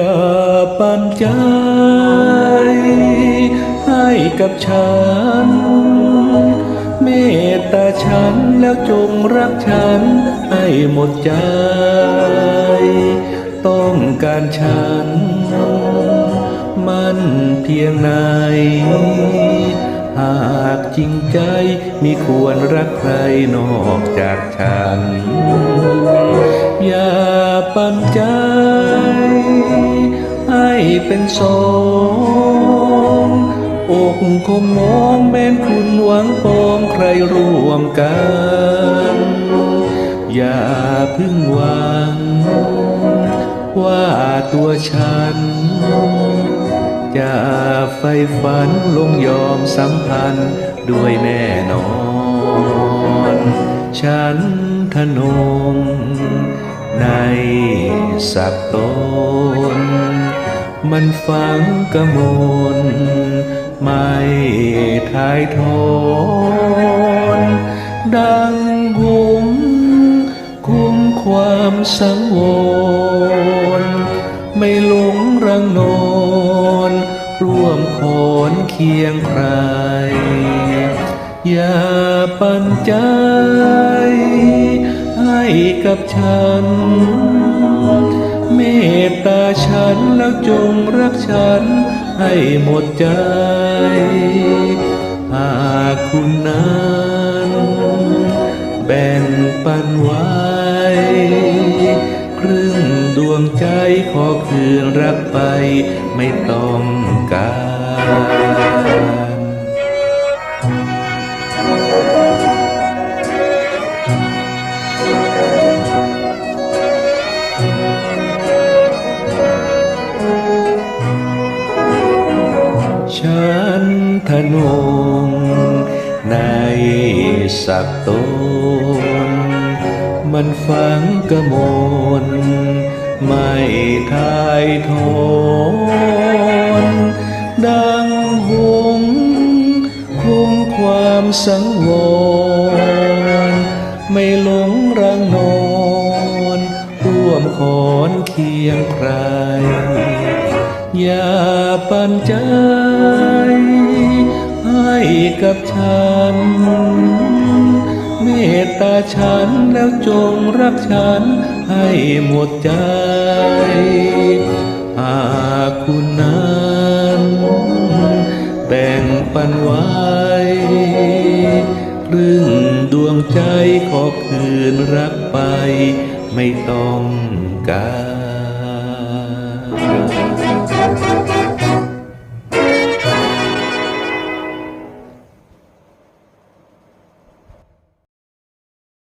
่าปันใจ ให้กับฉัน เมตตาฉันแล้วจงรักฉัน ให้หมดใจ ต้องการฉัน มันเพียงไหนหากจริงใจมีควรรักใครนอกจากฉัน อย่าปันใจ เป็นสองอกคงมองแม้นคุณหวังปองใครร่วมกัน อย่าเพึ่งหวัง ว่าตัวฉัน จะไฟฝันลงยอมสัมพันธ์ด้วยแน่นอน ฉันทนงในสักตน มันฝังกระมนไม่ทายทอนดังหงส์คุ้มความสังวรไม่หลงรังนอนร่วมขอนเคียงใคร อย่าปันใจให้กับฉัน ตตาฉันแล้วจงรักฉันให้หมดใจ หากคุณนั้นแบ่งปันไว้ครึ่งดวงใจขอคืนรักไปไม่ต้องการ สักตน มันฝังกระมนไม่ทายทอนดังหงส์คงความสังวร ไม่หลงรังนอนร่วมขอนเคียงใคร อย่าปันใจให้กับฉัน ตาฉันแล้วจงรักฉันให้หมดใจ หากคุณนั้นแบ่งปันไว้ครึ่งดวงใจขอคืนรักไปไม่ต้องการ